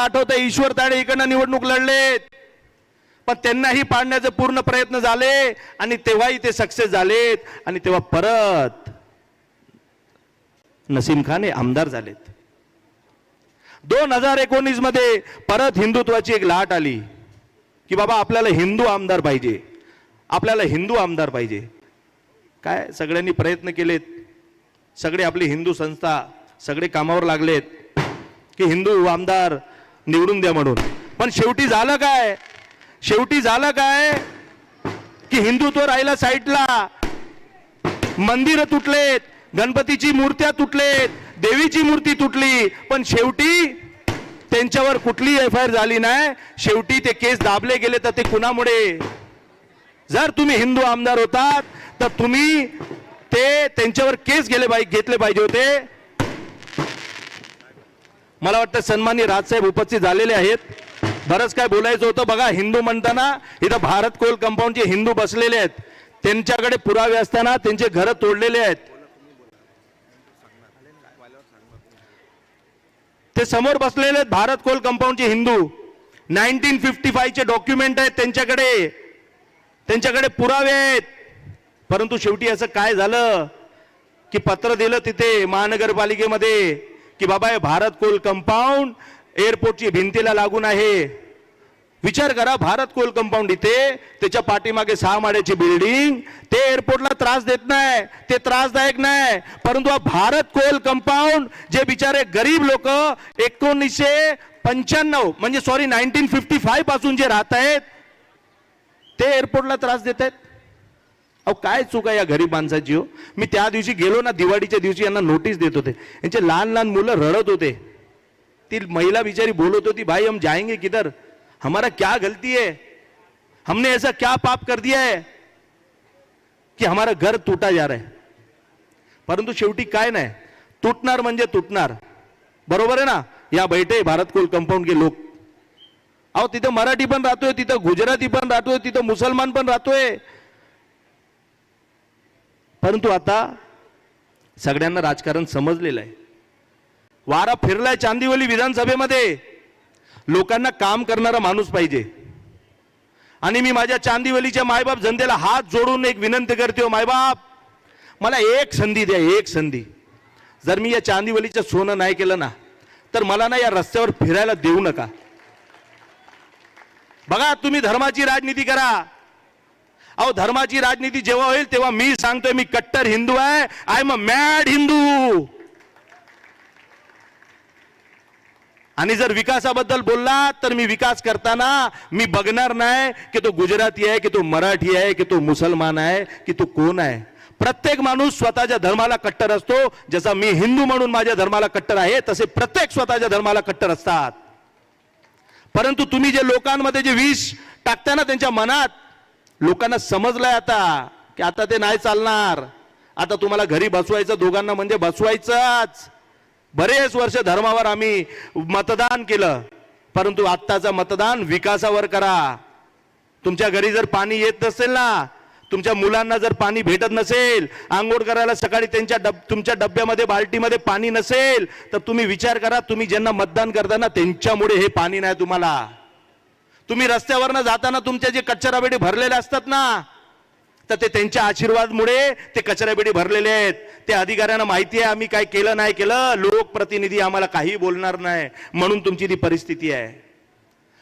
आठवतं ईश्वर ताडे इकडनं निवडणूक लढलेत. पण त्यांनाही पाडण्याचे पूर्ण प्रयत्न झाले आणि तेव्हाही ते सक्सेस झालेत. आणि तेव्हा परत नसीम खान हे आमदार झालेत. दोन हजार एकोणीसमध्ये परत हिंदुत्वाची एक लाट आली की बाबा आपल्याला हिंदू आमदार पाहिजे. आपल्याला हिंदू आमदार पाहिजे. काय? सगळ्यांनी प्रयत्न केलेत. सगळे आपली हिंदू संस्था सगळे कामावर लागलेत की हिंदू आमदार निवडून द्या म्हणून. पण शेवटी झालं काय? शेवटी झालं काय? की हिंदुत्व राहिला साईडला. मंदिरं तुटलेत गणपतीची मूर्त्या तुटलेत देवीची मूर्ती तुटली पण शेवटी त्यांच्यावर कुठली एफ आय आर झाली नाही. शेवटी ते केस दाबले गेले तर ते कुणामुळे? जर तुम्ही हिंदू आमदार होतात तर तुम्ही ते त्यांच्यावर केस गेले पाहिजे घेतले पाहिजे होते. मला वाटतं सन्मानी राजसाहेब उपस्थित झालेले आहेत. बरंच काय बोलायचं होतं. बघा हिंदू म्हणताना इथं भारत कोल कंपाऊंडचे हिंदू बसलेले आहेत. त्यांच्याकडे पुरावे असताना त्यांचे घरं तोडलेले आहेत. ते समोर बसलेले आहेत भारत कोल कंपाऊंडचे हिंदू. नाईन्टीन फिफ्टी फायचे डॉक्युमेंट आहेत त्यांच्याकडे. त्यांच्याकडे पुरावे आहेत. परंतु शेवटी असं काय झालं? की पत्र दिलं तिथे महानगरपालिकेमध्ये. की बाबा हे भारत कोल कंपाऊंड एअरपोर्टची भिंतीला लागून आहे. विचार करा भारत कोल कंपाऊंड इथे त्याच्या पाठीमागे सहा माळ्याची बिल्डिंग ते एअरपोर्टला त्रास देत नाही ते त्रासदायक नाही. परंतु भारत कोल कंपाऊंड जे बिचारे गरीब लोक एकोणीसशे पंच्याण्णव म्हणजे सॉरी नाईन्टीन फिफ्टी फायपासून जे राहत आहेत ते एअरपोर्टला त्रास देत आहेत. अहो काय चूक आहे या गरीब माणसाची हो मी त्या दिवशी गेलो ना दिवाळीच्या दिवशी यांना नोटीस देत होते. यांचे लहान लहान मुलं रडत होते. ती महिला बिचारी बोलत होती भाई हम जाएंगे किधर? हमारा क्या गलती है? हमने ऐसा क्या पाप कर दिया है कि हमारा घर तुटा जा रहा है? परंतु शेवटी काय नाही. तुटणार म्हणजे तुटणार. बरोबर आहे ना? या बैठे भारत कोल कंपाऊंड के लोक. अहो तिथं मराठी पण राहतोय तिथं गुजराती पण राहतोय तिथं मुसलमान पण राहतोय. परंतु आता सगळ्यांना राजकारण समजलेलं आहे. वारा फिरलाय चांदिवली विधानसभेमध्ये. लोकांना काम करणारा माणूस पाहिजे. आणि मी माझ्या चांदिवलीच्या मायबाप जनतेला हात जोडून एक विनंती करते हो मायबाप मला एक संधी द्या एक संधी. जर मी या चांदिवलीचं सोनं नाही केलं ना तर मला ना या रस्त्यावर फिरायला देऊ नका. बघा तुम्ही धर्माची राजनीती करा. अहो धर्माची राजनीती जेव्हा होईल तेव्हा मी सांगतोय मी कट्टर हिंदू आहे. I am a mad Hindu. आणि जर विकासाबद्दल बोलला तर मी विकास करताना मी बघणार नाही की तो गुजराती आहे की तो मराठी आहे की तो मुसलमान आहे की तो कोण आहे. प्रत्येक माणूस स्वतःच्या धर्माला कट्टर असतो. जसा मी हिंदू म्हणून माझ्या धर्माला कट्टर आहे तसे प्रत्येक स्वतःच्या धर्माला कट्टर असतात. परंतु तुम्ही जे लोकांमध्ये जे विष टाकता ना त्यांच्या मनात लोकांना समजलंय आता की आता ते नाही चालणार. आता तुम्हाला घरी बसवायचं दोघांना म्हणजे बसवायचंच. बरेच वर्ष धर्मावर आम्ही मतदान केलं. परंतु आत्ताचं मतदान विकासावर करा. तुमच्या घरी जर पाणी येत नसेल ना तुमच्या मुलांना जर पाणी भेटत नसेल आंघोळ करायला सकाळी त्यांच्या डब तुमच्या डब्यामध्ये बाल्टीमध्ये पाणी नसेल तर तुम्ही विचार करा तुम्ही ज्यांना मतदान करताना त्यांच्यामुळे हे पाणी नाही तुम्हाला. तुम्ही रस्त्यावरनं जाताना तुमच्या जे कचरा बेडी भरलेले असतात ना तर ते त्यांच्या आशीर्वादमुळे ते कचरा बेडी भरलेले आहेत. ते अधिकाऱ्यांना माहिती आहे आम्ही काय केलं नाही केलं लोकप्रतिनिधी आम्हाला काही बोलणार नाही म्हणून तुमची ती परिस्थिती आहे.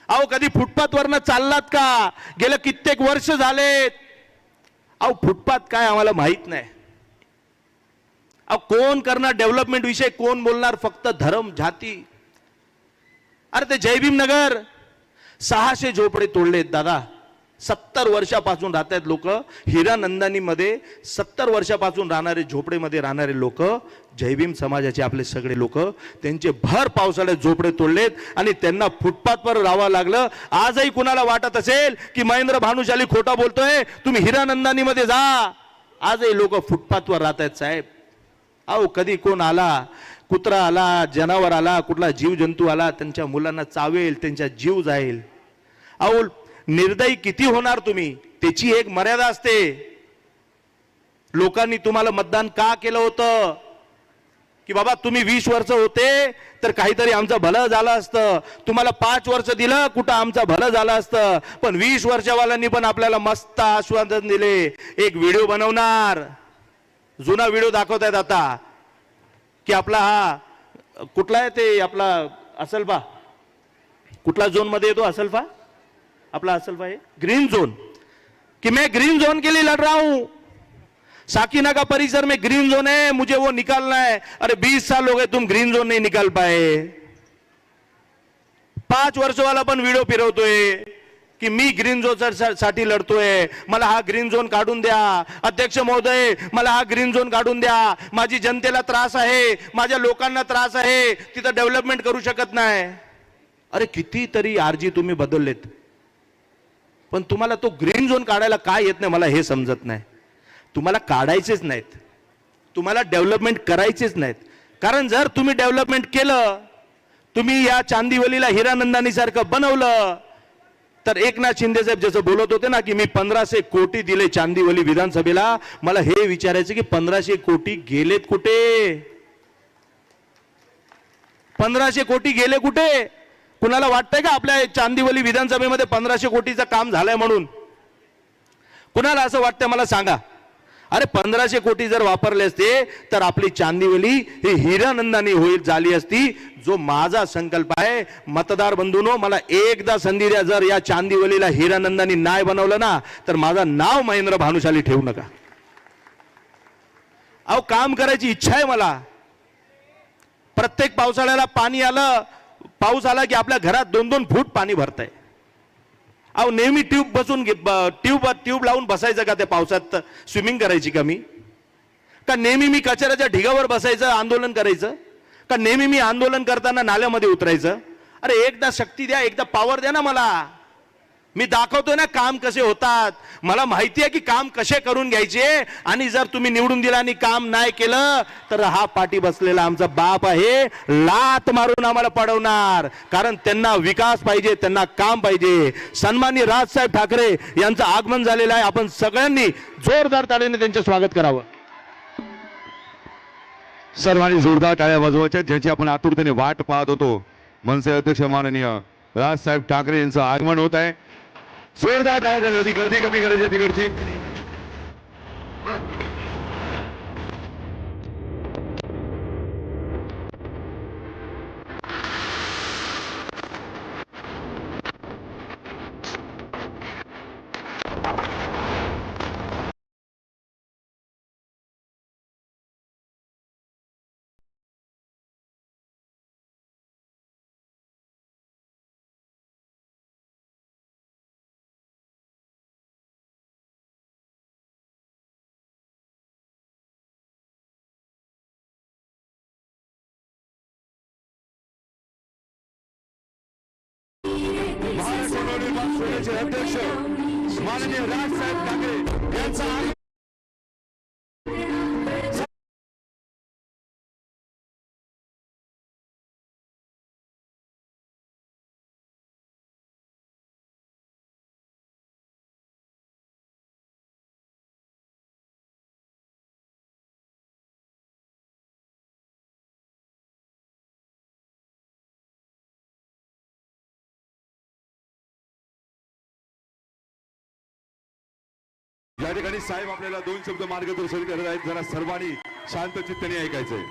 अहो कधी फुटपाथवरनं चाललात का? गेलं कित्येक वर्ष झालेत. अहो फुटपाथ काय आम्हाला माहीत नाही. अहो कोण करणार डेव्हलपमेंट विषय कोण बोलणार फक्त धर्म जाती. अरे ते जयभीम नगर सहाशे झोपडे तोडलेत दादा. सत्तर वर्षापासून राहत आहेत लोक. हिरानंदानीमध्ये सत्तर वर्षापासून राहणारे झोपडेमध्ये राहणारे लोक जयभीम समाजाचे आपले सगळे लोक त्यांचे भर पावसाळ्यात झोपडे तोडलेत आणि त्यांना फुटपाथवर राहावं लागलं. आजही कुणाला वाटत असेल की महेंद्र भानुशाली खोटा बोलतोय? तुम्ही हिरानंदानीमध्ये जा. आजही लोक फुटपाथवर राहत आहेत साहेब. अहो कधी कोण आला कुत्रा आला जनावर आला कुठला जीवजंतू आला त्यांच्या मुलांना चावेल त्यांच्या जीव जाईल. अहो निर्दयी किती होणार तुम्ही? त्याची एक मर्यादा असते. लोकांनी तुम्हाला मतदान का केलं होतं? की बाबा तुम्ही वीस वर्ष होते तर काहीतरी आमचं भलं झालं असतं. तुम्हाला पाच वर्ष दिलं कुठं आमचं भलं झालं असतं. पण वीस वर्षवाल्यांनी पण आपल्याला मस्त आश्वासन दिले. एक व्हिडिओ बनवणार. जुना व्हिडिओ दाखवतायत आता. की आपला हा कुठला आहे ते आपला असलफा? कुठला झोनमध्ये येतो असलफा? आपला असलफा आहे ग्रीन झोन कि मैं ग्रीन जोन के लिए लड़ रहा हूं। साकिना का परिसर में ग्रीन जोन है मुझे वो निकालना है। अरे 20 साल हो गए तुम ग्रीन जोन नहीं निकाल पाए। पाच वर्ष वाला पण व्हिडिओ फिरवतोय की मी ग्रीन झोनसाठी लढतोय. मला हा ग्रीन झोन काढून द्या. अध्यक्ष महोदय मला हा ग्रीन झोन काढून द्या. माझी जनतेला त्रास आहे. माझ्या लोकांना त्रास आहे. तिथं डेव्हलपमेंट करू शकत नाही. अरे कितीतरी आरजी तुम्ही बदललेत. पण तुम्हाला तो ग्रीन झोन काढायला काय येत नाही मला हे समजत नाही. तुम्हाला काढायचेच नाहीत. तुम्हाला डेव्हलपमेंट करायचेच नाहीत. कारण जर तुम्ही डेव्हलपमेंट केलं तुम्ही या चांदिवलीला हिरानंदानी सारखं बनवलं तर एकनाथ शिंदे साहेब जसं बोलत होते ना की मी पंधराशे कोटी दिले चांदीवली विधानसभेला मला हे विचारायचं की पंधराशे कोटी गेलेत कुठे? पंधराशे कोटी गेले कुठे? कुणाला वाटतंय का आपल्या चांदीवली विधानसभेमध्ये पंधराशे कोटीचं काम झालंय म्हणून? कुणाला असं वाटतंय मला सांगा. अरे पंधराशे कोटी जर वापरले असते तर आपली चांदीवली ही हिरानंदानी होईल झाली असती. जो माझा संकल्प आहे मतदार बंधूनो मला एकदा संधी द्या जर या चांदीवलीला हिरानंदानी नाय बनवलं ना तर माझं नाव महेंद्र भानुशाली ठेवू नका. अहो काम करायची इच्छा आहे मला. प्रत्येक पावसाळ्याला पाणी आलं पाऊस आला की आपल्या घरात दोन दोन फूट पाणी भरतंय. अहो नेहमी ट्यूब बसून घे- ट्यूब ट्यूब लावून बसायचं का त्या पावसात? स्विमिंग करायची का मी? का नेहमी मी कचऱ्याच्या ढिगावर बसायचं आंदोलन करायचं? का नेहमी मी आंदोलन करताना नाल्यामध्ये उतरायचं? अरे एकदा शक्ती द्या एकदा पॉवर द्या ना मला. मी दाखवतो ना काम कसे होतात. मला माहिती आहे की काम कसे करून घ्यायचे. आणि जर तुम्ही निवडून दिला आणि काम नाही केलं तर हा पाठी बसलेला आमचा बाप आहे. लात मारून आम्हाला पडवणार. कारण त्यांना विकास पाहिजे त्यांना काम पाहिजे. सन्माननीय राजसाहेब ठाकरे यांचं आगमन झालेलं आहे. आपण सगळ्यांनी जोरदार तालीने त्यांचे स्वागत करावं. सर्वांनी जोरदार टाळ्या वाजवायच्या ज्याची आपण आतुरतेने वाट पाहत होतो. मनसे अध्यक्ष माननीय राजसाहेब ठाकरे यांचं आगमन होत आहे. जोरदार टाळ्या झाल्या होती गर्दी कमी करायची तिकडची महाराष्ट्र अध्यक्ष माननीय राजसाहेब ठाकरे यांचं या ठिकाणी साहेब आपल्याला दोन शब्द मार्गदर्शन करत आहेत. जरा सर्वांनी शांत चित्ताने ऐकायचंय.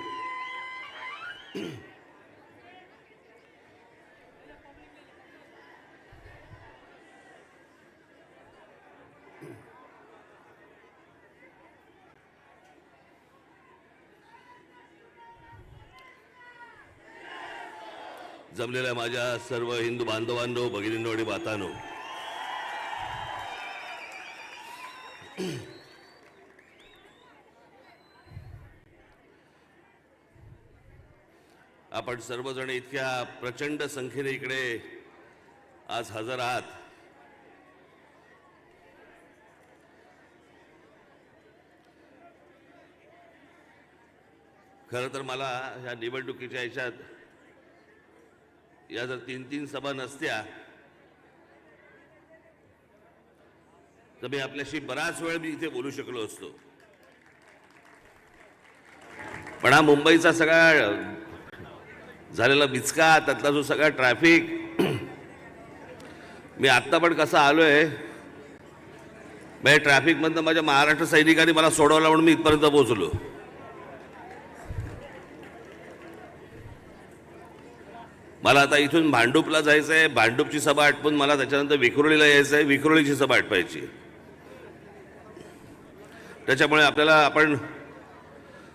जमलेल्या माझ्या सर्व हिंदू बांधवांनो भगिनींनो आणि मातांनो आपण सर्वजण इतक्या प्रचंड संख्येने इकडे आज हजर आहात. खरं तर मला ह्या निवडणुकीच्या ह्याच्यात या जर तीन तीन सभा नसत्या तर मी आपल्याशी बराच वेळ मी इथे बोलू शकलो असतो. पण हा मुंबईचा सगळा झालेला बिचका त्यातला जो सगळा ट्रॅफिक मी आत्ता पण कसा आलोय म्हणजे ट्रॅफिकमधनं माझ्या महाराष्ट्र सैनिकांनी मला सोडवलं म्हणून मी इथपर्यंत पोहोचलो. मला आता इथून भांडूपला जायचं आहे भांडूपची सभा आटपून मला त्याच्यानंतर विक्रोळीला यायचं आहे विक्रोळीची सभा आटपायची. त्याच्यामुळे आपल्याला आपण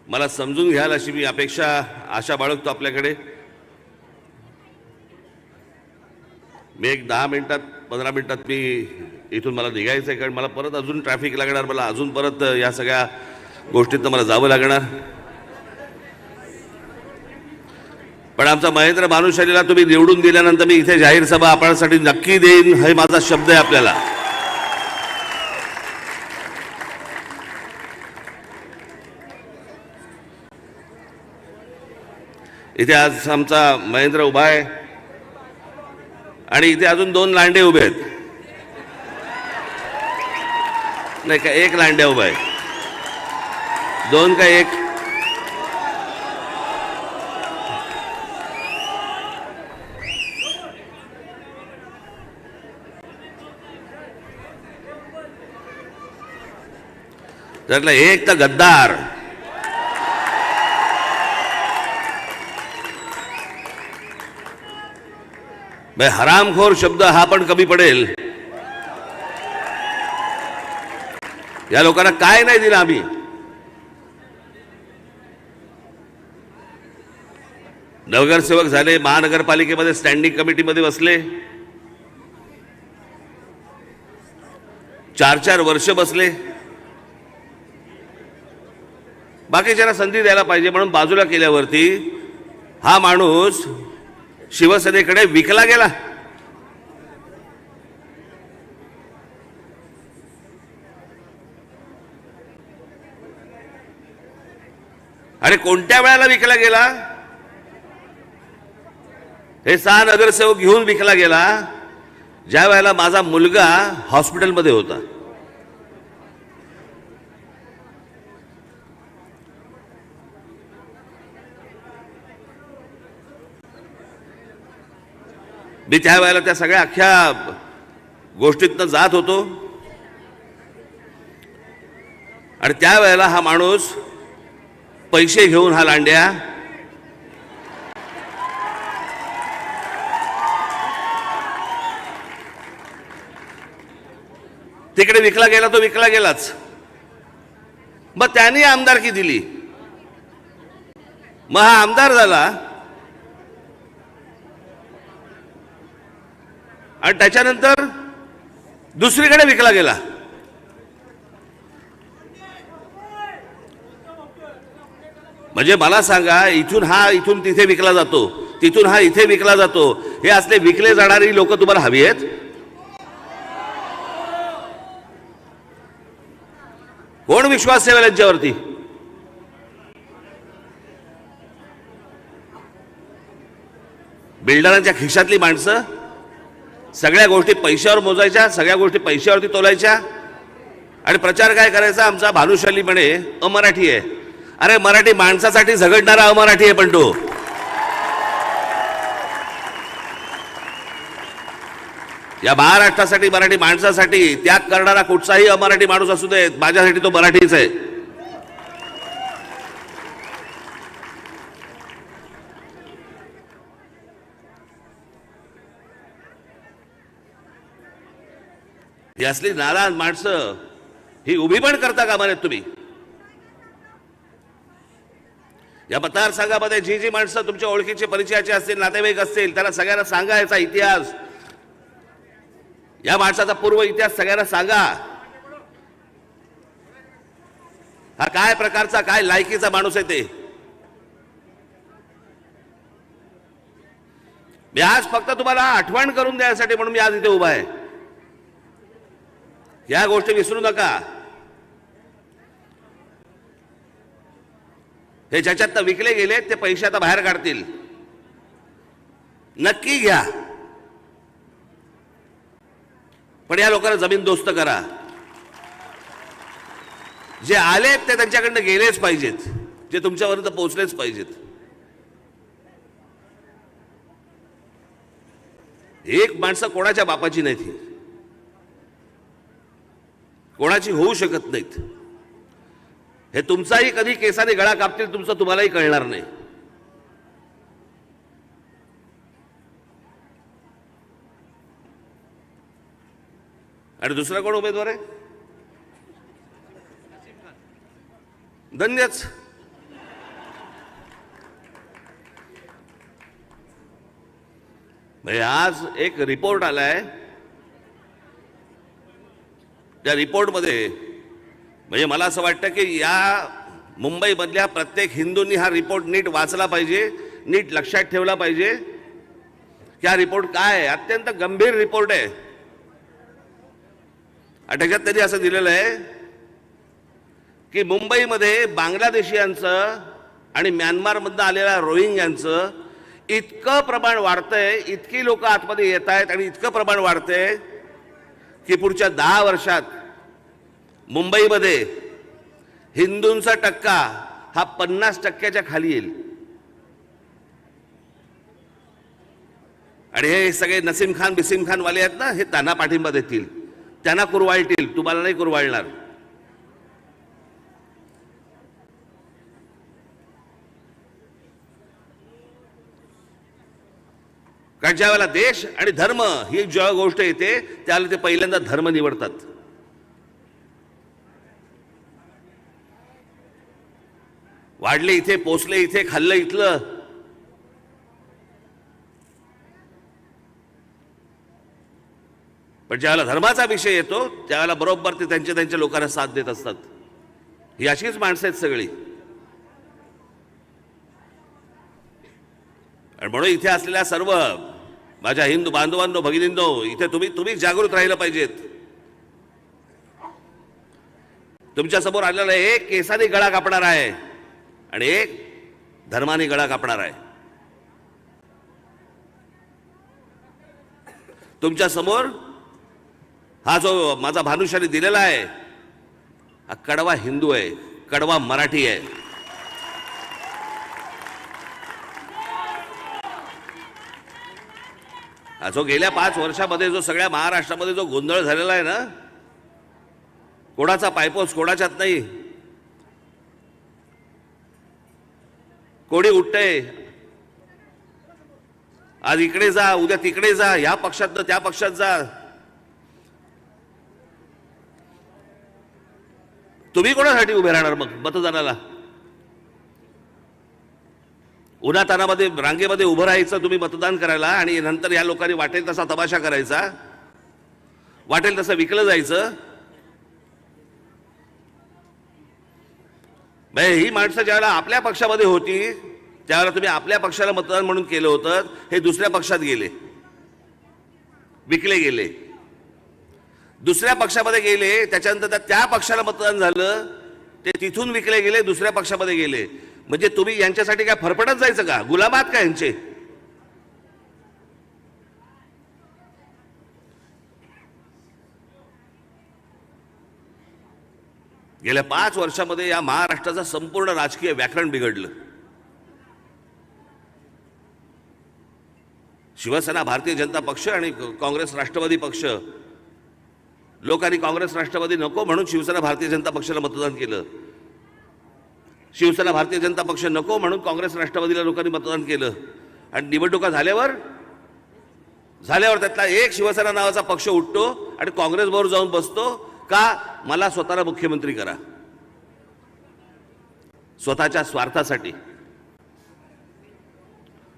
मला समजून घ्याल अशी मी अपेक्षा आशा बाळगतो आपल्याकडे. मी एक दहा मिनिटात पंधरा मिनिटात मी इथून मला निघायचं आहे कारण मला परत अजून ट्रॅफिक लागणार मला अजून परत या सगळ्या गोष्टीतनं मला जावं लागणार. पण आमचा महेंद्र भानुशालीला तुम्ही निवडून दिल्यानंतर मी इथे जाहीर सभा आपल्यासाठी नक्की देईन हे माझा शब्द आहे आपल्याला. इथे आज आमचा महेंद्र उभा आहे. आणि इथे अजून दोन लांडे उभे आहेत. नाही का एक लांड्या उभा आहे दोन का एक? त्यातला एक तर गद्दार. हरामखोर शब्द हा पण कमी पडेल. या लोकांना काय नाही दिलं आम्ही. नगरसेवक झाले महानगरपालिकेमध्ये स्टँडिंग कमिटीमध्ये बसले. चार चार वर्ष बसले. बाकीच्यांना संधी द्यायला पाहिजे म्हणून बाजूला केल्यावरती हा माणूस शिवसेनेकडे विकला गेला. आणि कोणत्या वेळाला विकला गेला? हे सहा नगरसेवक घेऊन विकला गेला. ज्या वेळेला माझा मुलगा हॉस्पिटलमध्ये होता. मी त्या वेळेला त्या सगळ्या अख्ख्या गोष्टीतनं जात होतो. आणि त्या वेळेला हा माणूस पैसे घेऊन हा लांड्या. तिकडे विकला गेला तो विकला गेलाच. मग त्यांनी आमदारकी दिली. मग हा आमदार झाला. आणि त्याच्यानंतर दुसरीकडे विकला गेला. म्हणजे मला सांगा इथून हा इथून तिथे विकला जातो तिथून हा इथे विकला जातो. हे असले विकले जाणारी लोक तुम्हाला हवी आहेत? कोण विश्वास ठेवेल यांच्यावरती? बिल्डरांच्या खिशातली माणसं? सगळ्या गोष्टी पैशावर मोजायच्या सगळ्या गोष्टी पैशावरती तोलायच्या. आणि प्रचार काय करायचा? आमचा भानुशाली म्हणे अमराठी आहे. अरे मराठी माणसासाठी झगडणारा अमराठी आहे पण तो या महाराष्ट्रासाठी मराठी माणसासाठी त्याग करणारा कुठचाही अमराठी माणूस असू दे माझ्यासाठी तो मराठीच आहे. ही असली नाराज माणसं ही उभी पण करता का म्हणत तुम्ही. या मतदारसंघामध्ये जी जी माणसं तुमच्या ओळखीचे परिचयाचे असतील नातेवाईक असतील त्यांना सगळ्यांना सांगा याचा इतिहास. या माणसाचा पूर्व इतिहास सगळ्यांना सांगा. हा काय प्रकारचा काय लायकीचा माणूस आहे ते? मी आज फक्त तुम्हाला आठवण करून द्यायसाठी म्हणून मी आज इथे उभा आहे. या गोष्टी विसरू नका. हे ज्याच्यात विकले गेले ते पैसे आता बाहेर काढतील. नक्की घ्या. पण या लोकांना जमीन दोस्त करा. जे आलेत ते त्यांच्याकडनं गेलेच पाहिजेत. जे तुमच्यापर्यंत पोहोचलेच पाहिजेत. एक माणसं कोणाच्या बापाची नाहीत ही? कोणाची होऊ शकत नाहीत. हे तुमचाही कधी केसाने गळा कापतील तुमचं तुम्हालाही कळणार नाही. आणि दुसरा कोण उमेदवार आहे? धन्यच. म्हणजे आज एक रिपोर्ट आलाय त्या रिपोर्टमध्ये म्हणजे मला असं वाटतं की या मुंबईमधल्या प्रत्येक हिंदूंनी हा रिपोर्ट नीट वाचला पाहिजे नीट लक्षात ठेवला पाहिजे. की हा रिपोर्ट काय आहे? अत्यंत गंभीर रिपोर्ट आहे. आणि त्याच्यात त्यांनी असं दिलेलं आहे की मुंबईमध्ये बांगलादेशीयांचं आणि म्यानमारमधनं आलेल्या रोहिंग्यांचं इतकं प्रमाण वाढतंय इतकी लोक आतमध्ये येत आहेत आणि इतकं प्रमाण वाढतंय की पुढच्या दहा वर्षात मुंबईमध्ये हिंदूंचा टक्का हा पन्नास टक्क्याच्या खाली येईल. आणि हे सगळे नसीम खान बिसीम खानवाले आहेत ना हे त्यांना पाठिंबा देतील. त्यांना कुरवाळतील. तुम्हाला नाही कुरवाळणार. कारण ज्या वेळेला देश आणि धर्म ही जेव्हा गोष्ट येते त्यावेळेला ते पहिल्यांदा धर्म निवडतात. वाढले इथे पोचले इथे खाल्लं इथलं. पण ज्यावेळेला धर्माचा विषय येतो त्यावेळेला बरोबर ते त्यांच्या त्यांच्या लोकांना साथ देत असतात. ही अशीच माणसं आहेत सगळी. आणि म्हणून इथे असलेल्या सर्व माझ्या हिंदू बांधवांनो भगिनींनो इथे तुम्ही तुम्ही जागृत राहिलं पाहिजेत. तुमच्यासमोर आलेला एक केसाने गळा कापणार आहे आणि एक धर्माने गळा कापणार आहे. तुमच्यासमोर हा जो माझा भानुशाली दिलेला आहे हा कडवा हिंदू आहे कडवा मराठी आहे. जो गेल्या पाच वर्षामध्ये जो सगळ्या महाराष्ट्रामध्ये जो गोंधळ झालेला आहे ना कोणाचा पायपोस कोणाच्यात नाही. कोणी उठतंय आज इकडे जा उद्या तिकडे जा ह्या पक्षात त्या पक्षात जा. तुम्ही कोणासाठी उभे राहणार मग मतदानाला? उन्हातानामध्ये रांगेमध्ये उभं राहायचं तुम्ही मतदान करायला आणि नंतर या लोकांनी वाटेल तसा तमाशा करायचा. वाटेल तसं विकलं जायचं. ही माणसं ज्यावेळेला आपल्या पक्षामध्ये होती त्यावेळेला तुम्ही आपल्या पक्षाला मतदान म्हणून केलं होतं हे दुसऱ्या पक्षात गेले. विकले गेले. दुसऱ्या पक्षामध्ये गेले त्याच्यानंतर त्या- त्या पक्षाला मतदान झालं ते तिथून विकले गेले दुसऱ्या पक्षामध्ये गेले. म्हणजे तुम्ही यांच्यासाठी काय फरफडत जायचं का? गुलामात का यांचे? गेल्या पाच वर्षामध्ये या महाराष्ट्राचं संपूर्ण राजकीय व्याकरण बिघडलं. शिवसेना भारतीय जनता पक्ष आणि काँग्रेस राष्ट्रवादी पक्ष. लोकांनी काँग्रेस राष्ट्रवादी नको म्हणून शिवसेना भारतीय जनता पक्षाला मतदान केलं. शिवसेना भारतीय जनता पक्ष नको म्हणून काँग्रेस राष्ट्रवादीला लोकांनी मतदान केलं. आणि निवडणुका झाल्यावर झाल्यावर त्यातला एक शिवसेना नावाचा पक्ष उठतो आणि काँग्रेसबरोबर जाऊन बसतो का मला स्वतःला मुख्यमंत्री करा. स्वतःच्या स्वार्थासाठी.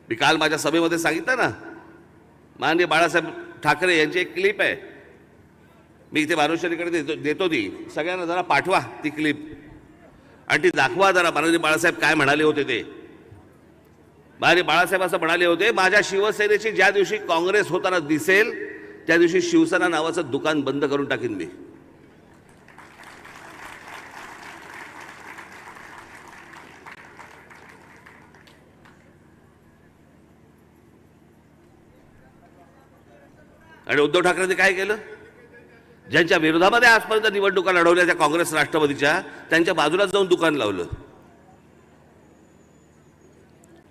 मी काल माझ्या सभेमध्ये सांगितलं ना माननीय बाळासाहेब ठाकरे यांची एक क्लिप आहे. मी इथे भानुशालीकडे देतो देतो ती. सगळ्यांना जरा पाठवा ती क्लिप. आणि ती दाखवा जरा. माननीय बाळासाहेब काय म्हणाले होते ते? माननीय बाळासाहेब असं म्हणाले होते माझ्या शिवसेनेची ज्या दिवशी काँग्रेस होताना दिसेल त्या दिवशी शिवसेना नावाचं दुकान बंद करून टाकीन मी. आणि उद्धव ठाकरेंनी काय केलं? ज्यांच्या विरोधामध्ये आजपर्यंत निवडणुका लढवल्या त्या काँग्रेस राष्ट्रवादीच्या त्यांच्या बाजूलाच जाऊन दुकान लावलं.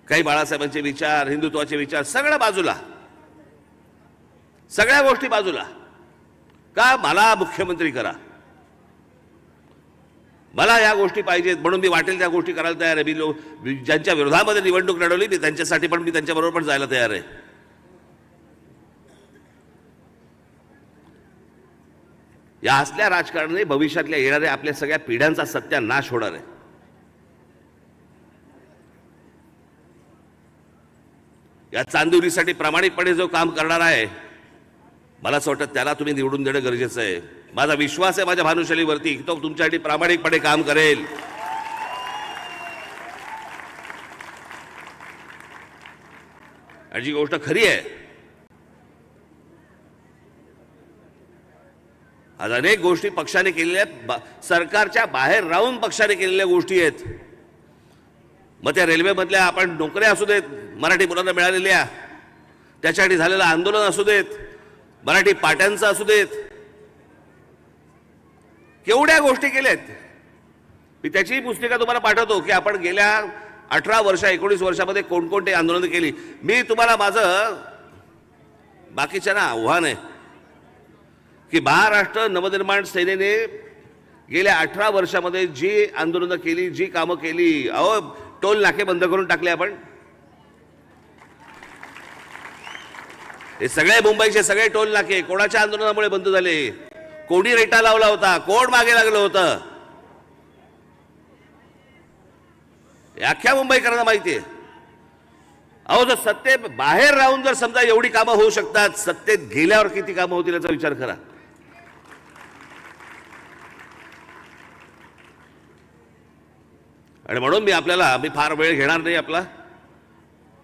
काही बाळासाहेबांचे विचार हिंदुत्वाचे विचार सगळ्या बाजूला. सगळ्या गोष्टी बाजूला. का मला मुख्यमंत्री करा? मला या गोष्टी पाहिजेत म्हणून मी वाटेल त्या गोष्टी करायला तयार आहे. मी लोक ज्यांच्या विरोधामध्ये निवडणूक लढवली मी त्यांच्यासाठी पण मी त्यांच्याबरोबर पण जायला तयार आहे. या असल्या राजकारणाने भविष्यातल्या येणाऱ्या आपल्या सगळ्या पिढ्यांचा सत्यानाश होणार आहे. या चांदिवलीसाठी प्रामाणिकपणे जो काम करणार आहे मला असं वाटतं त्याला तुम्ही निवडून देणं गरजेचं आहे. माझा विश्वास आहे माझ्या भानुशालीवरती तो तुमच्यासाठी प्रामाणिकपणे काम करेल. आणि जी गोष्ट खरी आहे आज अनेक गोष्टी पक्षाने केलेल्या आहेत. बा- सरकारच्या बाहेर राहून पक्षाने केलेल्या गोष्टी आहेत. मग त्या रेल्वेमधल्या आपण नोकऱ्या असू देत मराठी मुलांना मिळालेल्या. त्याच्यासाठी झालेलं आंदोलन असू देत मराठी पाट्यांचं असू देत. केवढ्या गोष्टी केल्या आहेत. मी त्याचीही पुस्तिका तुम्हाला पाठवतो की आपण गेल्या अठरा वर्ष एकोणीस वर्षामध्ये कोणकोणते आंदोलनं केली. मी तुम्हाला माझं बाकीच्या ना आव्हान आहे. की महाराष्ट्र नवनिर्माण सेनेने गेल्या अठरा वर्षामध्ये जी आंदोलनं केली जी कामं केली अहो टोल नाके बंद करून टाकले आपण. हे सगळे मुंबईचे सगळे टोल नाके कोणाच्या आंदोलनामुळे बंद झाले? कोणी रेटा लावला होता? कोण मागे लागलं होतं? अख्ख्या मुंबईकरांना माहिती आहे. अहो जर सत्ते बाहेर राहून जर समजा एवढी कामं होऊ शकतात सत्तेत गेल्यावर किती कामं होतील याचा विचार करा. आणि म्हणून मी आपल्याला मी फार वेळ घेणार नाही आपला.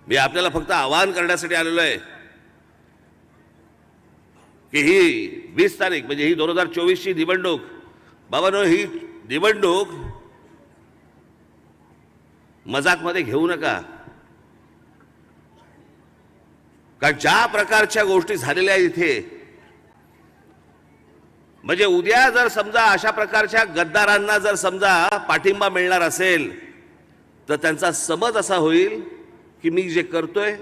मी आपल्याला फक्त आवाहन करण्यासाठी आलेलो आहे की ही वीस तारीख म्हणजे ही दोन हजार चोवीसची निवडणूक बाबानो ही निवडणूक मजाकमध्ये घेऊ नका. कारण ज्या प्रकारच्या गोष्टी झालेल्या आहेत इथे म्हणजे उद्या जर समजा अशा प्रकारच्या गद्दारांना जर समजा पाठिंबा मिळणार असेल तर त्यांचा समज असा होईल की मी जे करतोय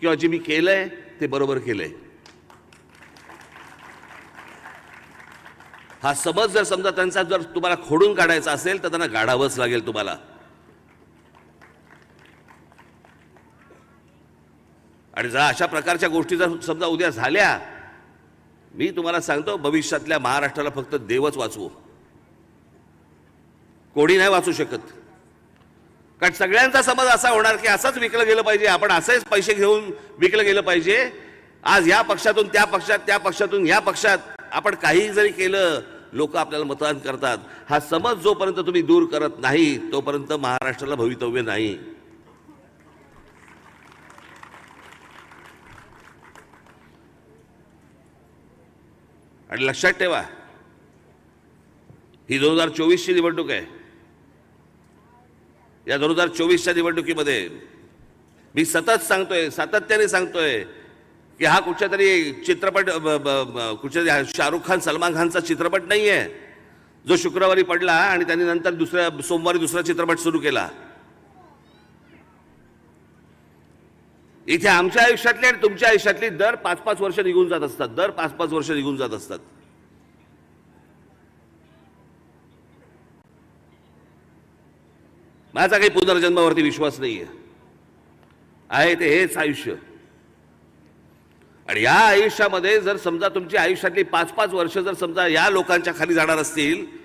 किंवा जे मी केलंय ते बरोबर केलंय. हा समज जर समजा त्यांचा जर तुम्हाला खोडून काढायचा असेल तर त्यांना गाढावंच लागेल तुम्हाला. आणि जर अशा प्रकारच्या गोष्टी जर समजा उद्या झाल्या मी तुम्हाला सांगतो भविष्यातल्या महाराष्ट्राला फक्त देवच वाचवू. कोणी नाही वाचू शकत. कारण सगळ्यांचा समज असा होणार की असंच विकलं गेलं पाहिजे आपण असेच पैसे घेऊन विकलं गेलं पाहिजे. आज या पक्षातून त्या पक्षात त्या पक्षातून या पक्षात आपण काही जरी केलं लोक आपल्याला मतदान करतात. हा समज जोपर्यंत तुम्ही दूर करत नाही तोपर्यंत महाराष्ट्राला भवितव्य नाही. आणि लक्षात ठेवा ही दोन हजार चोवीसची निवडणूक आहे. या दोन हजार चोवीसच्या निवडणुकीमध्ये मी सतत सांगतोय सातत्याने सांगतोय की हा कुठच्या तरी चित्रपट ब- ब- कुठच्या तरी शाहरुख खान सलमान खानचा चित्रपट नाही आहे जो शुक्रवारी पडला आणि त्यांनी नंतर दुसऱ्या सोमवारी दुसरा चित्रपट सुरू केला. इथे आमच्या आयुष्यातली आणि तुमच्या आयुष्यातली दर पाच पाच वर्ष निघून जात असतात. दर पाच पाच वर्ष निघून जात असतात. माझा काही पुनर्जन्मावरती विश्वास नाहीये. आहे ते हेच आयुष्य. आणि या आयुष्यामध्ये जर समजा तुमची आयुष्यातली पाच पाच वर्ष जर समजा या लोकांच्या खाली जाणार असतील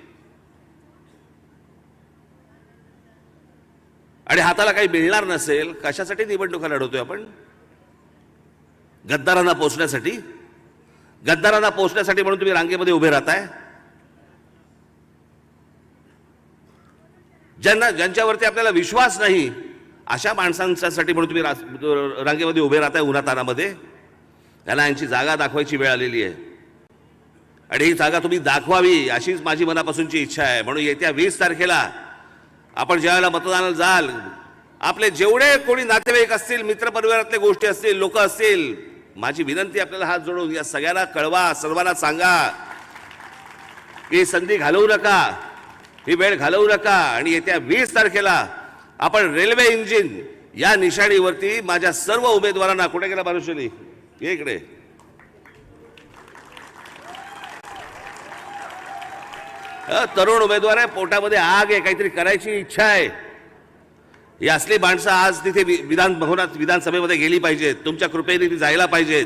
आणि हाताला काही मिळणार नसेल कशासाठी निवडणुका लढवतोय आपण? गद्दारांना पोचण्यासाठी? गद्दारांना पोचण्यासाठी म्हणून तुम्ही रांगेमध्ये उभे राहताय? ज्यांना ज्यांच्यावरती आपल्याला विश्वास नाही अशा माणसांसाठी म्हणून तुम्ही रांगेमध्ये उभे राहताय उन्हातानामध्ये. त्यांना यांची जागा दाखवायची वेळ आलेली आहे. आणि ही जागा तुम्ही दाखवावी अशीच माझी मनापासूनची इच्छा आहे. म्हणून येत्या वीस तारखेला आपण ज्यावेळेला मतदानाला जाल आपले जेवढे कोणी नातेवाईक असतील मित्रपरिवारातले गोष्टी असतील लोक असतील माझी विनंती आपल्याला हात जोडून या सगळ्यांना कळवा सर्वांना सांगा. ही संधी घालवू नका ही वेळ घालवू नका आणि येत्या वीस तारखेला आपण रेल्वे इंजिन या निशाणीवरती माझ्या सर्व उमेदवारांना कुठे गेला बारुशली ये इकडे. तरुण उमेदवार आहे पोटामध्ये आग आहे काहीतरी करायची इच्छा आहे. ही असली माणसं आज तिथे वि- विधान भवनात विधानसभेमध्ये गेली पाहिजेत. तुमच्या कृपेने ती जायला पाहिजेत.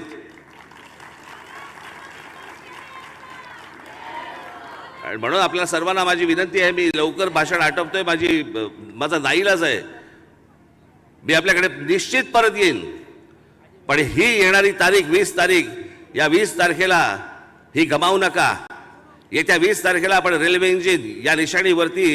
म्हणून आपल्या सर्वांना माझी विनंती आहे मी लवकर भाषण आटपतोय. माझी माझा नाईलाच आहे. मी आपल्याकडे निश्चित परत येईन. पण ही येणारी तारीख वीस तारीख या वीस तारखेला ही गमावू नका. येत्या वीस तारखेला आपण रेल्वे इंजिन या निशाणीवरती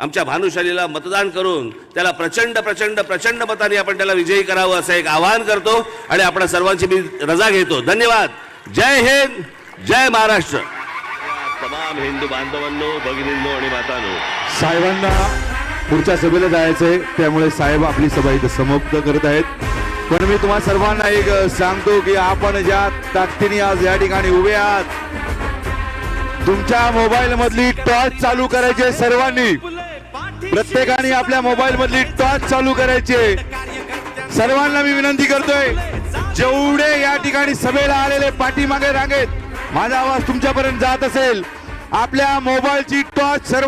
आमच्या भानुशालीला मतदान करून त्याला प्रचंड प्रचंड प्रचंड मताने आपण त्याला विजयी करावं असं एक आवाहन करतो आणि आपण सर्वांची मी रजा घेतो. धन्यवाद. जय हिंद जय महाराष्ट्र. तमाम हिंदू बांधवांनो भगिनींनो आणि मातांनो. साहेबांना पुढच्या सभेला जायचंय त्यामुळे साहेब आपली सभा इथं समाप्त करत आहेत. पण मी तुम्हा सर्वांना एक सांगतो की आपण ज्या ताकदीने आज या ठिकाणी उभे आहात तुमच्या मोबाईल मधली टॉर्च चालू करायची सर्वांनी. प्रत्येकाने आपल्या मोबाईल मधली टॉर्च चालू करायची सर्वांना मी विनंती करतोय जेवढे या ठिकाणी सभेला आलेले पाठीमागे रांगेत माझा आवाज तुमच्यापर्यंत जात असेल. आपल्या मोबाईलची टॉर्च सर्व